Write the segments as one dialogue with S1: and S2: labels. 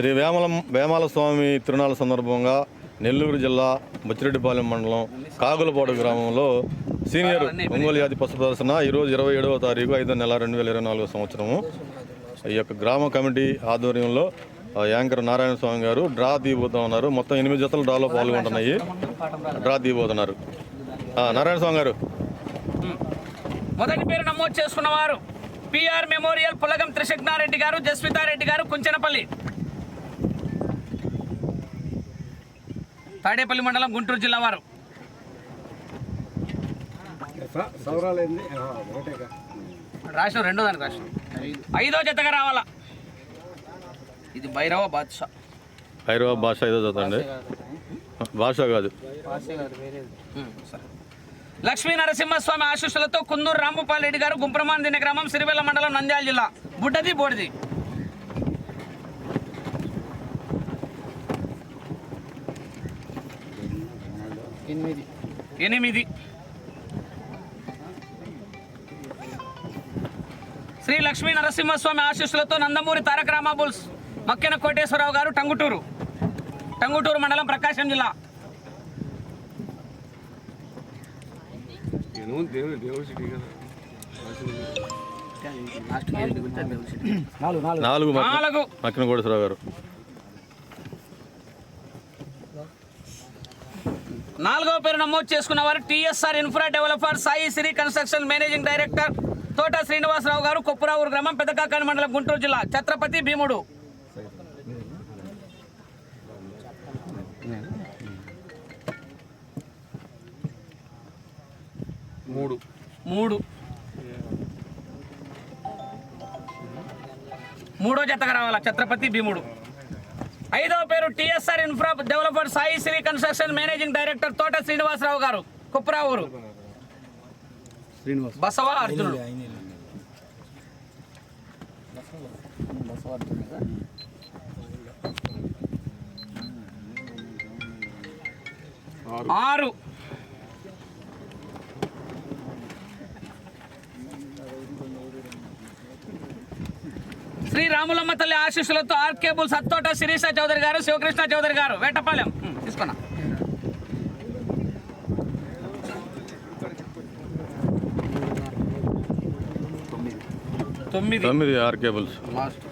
S1: శ్రీ వేమలం వేమాల స్వామి తిరునాళ్ళ సందర్భంగా నెల్లూరు జిల్లా బుచ్చిరెడ్డిపాలెం మండలం కాగులపాడు గ్రామంలో సీనియర్ ఒంగోలు జాతి పశు ప్రదర్శన ఈరోజు ఇరవై ఏడవ తారీఖు ఐదో నెల రెండు వేల ఇరవై నాలుగో సంవత్సరము. ఈ యొక్క గ్రామ కమిటీ ఆధ్వర్యంలో యాంకర్ నారాయణ స్వామి గారు డ్రా తీయబోతా ఉన్నారు. మొత్తం ఎనిమిది జతలు డ్రాలో పాల్గొంటున్నాయి. డ్రా తీయబోతున్నారు. నారాయణ స్వామి గారు.
S2: మొదటి పేరు నమోదు చేసుకున్నవారు పిఆర్ మెమోరియల్ పులగం త్రిశక్నారెడ్డి గారు జస్వితారెడ్డి గారు కుంచెనపల్లి. తాడేపల్లి మండలం గుంటూరు జిల్లా వారు. రాసిన రెండో దానికి రాసిన ఐదో జతగా రావాలా? ఇది భైరవ బాద్షా.
S1: హైదరాబాద్ భాష ఏదో చదవండి భాష కాదు.
S2: లక్ష్మీ నరసింహస్వామి ఆశీస్సులతో కుందూరు రాంభూపాల్ రెడ్డి గారు గుంప్రమాన్ దిన గ్రామం సిరివెల్ల మండలం నంద్యాల జిల్లా. బుడ్డది బోడిది.
S3: ఎనిమిది.
S2: ఎనిమిది. శ్రీ లక్ష్మీ నరసింహస్వామి ఆశీస్సులతో నందమూరి తారక రామాబుల్స్ మక్కెన కోటేశ్వరరావు గారు టంగుటూరు. టంగుటూరు మండలం ప్రకాశం జిల్లా.
S1: నాలుగు మక్కిన-
S2: నాలుగు.
S1: మక్కిన కోటేశ్వరరావు గారు.
S2: నాలుగవ పేరు నమోదు చేసుకున్న వారు TSR infra developer Sai Sri construction managing director Thota Srinivasa Rao garu Koppuravuru గ్రామం పెద్దకాకాని మండలం గుంటూరు జిల్లా. ఛత్రపతి భీముడు.
S3: మూడు.
S2: మూడు. మూడో జతగా రావాలా? ఛత్రపతి భీముడు. ఐదవ పేరు TSR infra developer Sai Sri construction managing director Thota Srinivasa Rao garu కుప్రావూరు.
S3: Srinivas
S2: Basava అర్జునుడు? ఆరు. శ్రీ రాములమ్మ తల్లి ఆశీస్సులతో ఆర్కేబుల్ సత్తోట శిరీష చౌదరి గారు శివకృష్ణ చౌదరి గారు. వేటపాలెం. తీసుకున్నా. తొమ్మిది.
S1: తొమ్మిది R cables
S2: last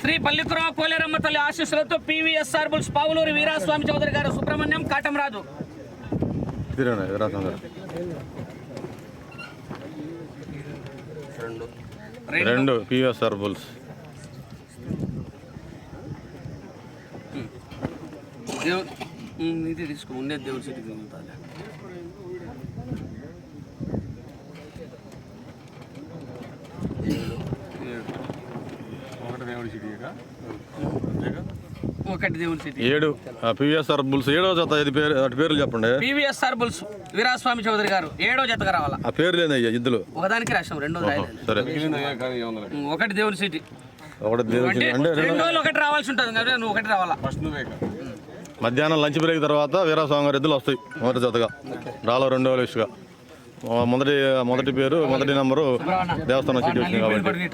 S2: Sri Pallikurava Koleramma తల్లి ఆశీస్సులతో పివిఎస్ఆర్ బుల్స్ పావులూరి వీరాస్వామి చౌదరి గారు సుబ్రహ్మణ్యం కాటంరాజు రెండు.
S1: పిఎస్ఆర్ బుల్స్
S2: దేవుడు ఇది తీసుకో ఉండేది దేవుడి సిటీ ఉంటుంది
S3: ఒకటి దేవుడు సిటీ
S2: ఒకటి దేవుడి సిటీ
S1: ఏడు. PVSR bulls. ఏడో జత ఇది పేరు అటు పేర్లు చెప్పండి.
S2: PVSR bulls. వీరాస్వామి చౌదరి గారు ఏడో జతగా రావాలా?
S1: ఆ పేరు లేదయ్యా ఇద్దులు
S2: ఒకదానికి రాష్ట్రం రెండో
S1: సరే.
S2: ఒకటి దేవుడి సిటీ
S1: ఒకటి
S2: అంటే రెండు రోజులు ఒకటి రావాల్సి ఉంటుంది కదా నువ్వు ఒకటి రావాలా?
S3: ఫస్ట్ నువ్వే
S1: మధ్యాహ్నం లంచ్ బ్రేక్ తర్వాత వీరాస్వామి గారి ఎద్దులు వస్తాయి మొదటి జతగా. రాలో రెండో లిస్టుగా మొదటి మొదటి పేరు మొదటి నెంబరు దేవస్థానం సిటీ వచ్చింది కాబట్టి.